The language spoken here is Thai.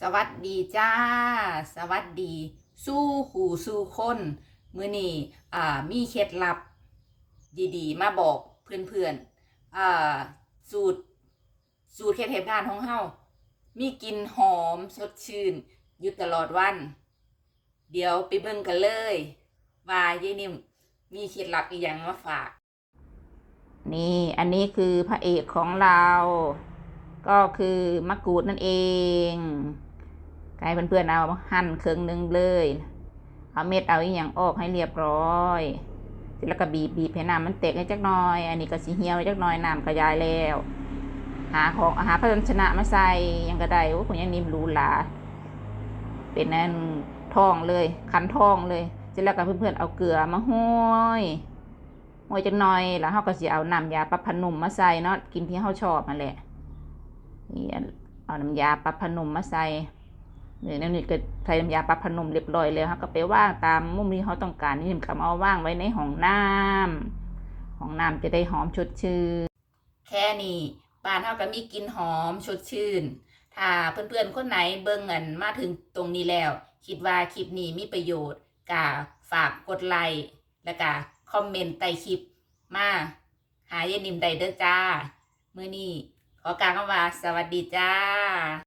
สวัสดีจ้า สวัสดี สู้หูสู้คนมือนี้อ่ามีเคล็ดลับ ดีๆ มาบอกเพื่อนๆอ่าสูตร สูตรเคล็ดเหตุการของเฮามีกลิ่นหอมสดชื่น อยู่ตลอดวัน เดี๋ยวไปเบิ่งกันเลย ว่ายายนิ่มมีเคล็ดลับอีกอย่างมาฝาก นี่อันนี้คือพระเอกของเรา ก็คือมะกรูดนั่นเองไก่เพื่อนๆเอาหั่นเครึ่งหนึ่งเลย เอาเม็ดเอาอีหยังออกให้เรียบร้อยเสร็จแล้วก็บีบบีบให้น้ำมันเตกให้จักหน่อย อันนี้ก็สีเหี่ยวจักหน่อยน้ำกระยายแล้ว หาของหาภาชนะมาใส่ยังกระไดโอ้ผมยังนิ่มรูหราเป็นนั่นทองเลยคันทองเลยเสร็จแล้วก็เพื่อนๆเอาเกลือมาห้อยห้อยจักหน่อยแล้วเราก็สิเอาน้ำยาปรับผนุ่มมาใส่เนาะกินที่เราชอบนั่นแหละ นี่เอาน้ำยาปรับผ้านุ่มมาใส่เนี่ยนั่นนี่ก็ใส่น้ำยาปรับผ้านุ่มเรียบร้อยแล้วครับก็ไปว่างตามมุมที่เขาต้องการนี่ก็เอาว่างไว้ในห้องน้ำห้องน้ำจะได้หอมชดชื่นแค่นี้บ้านเฮาก็มีกลิ่นหอมชดชื่น ถ้าเพื่อนๆคนไหนเบิ่งเงินมาถึงตรงนี้แล้ว คิดว่าคลิปนี้มีประโยชน์ก็ฝากกดไลค์แล้วก็คอมเมนต์ใต้คลิปมาหายายนิมได้เด้อจ้า เมื้อนี้ ขอกล่าวคำว่า สวัสดีจ้า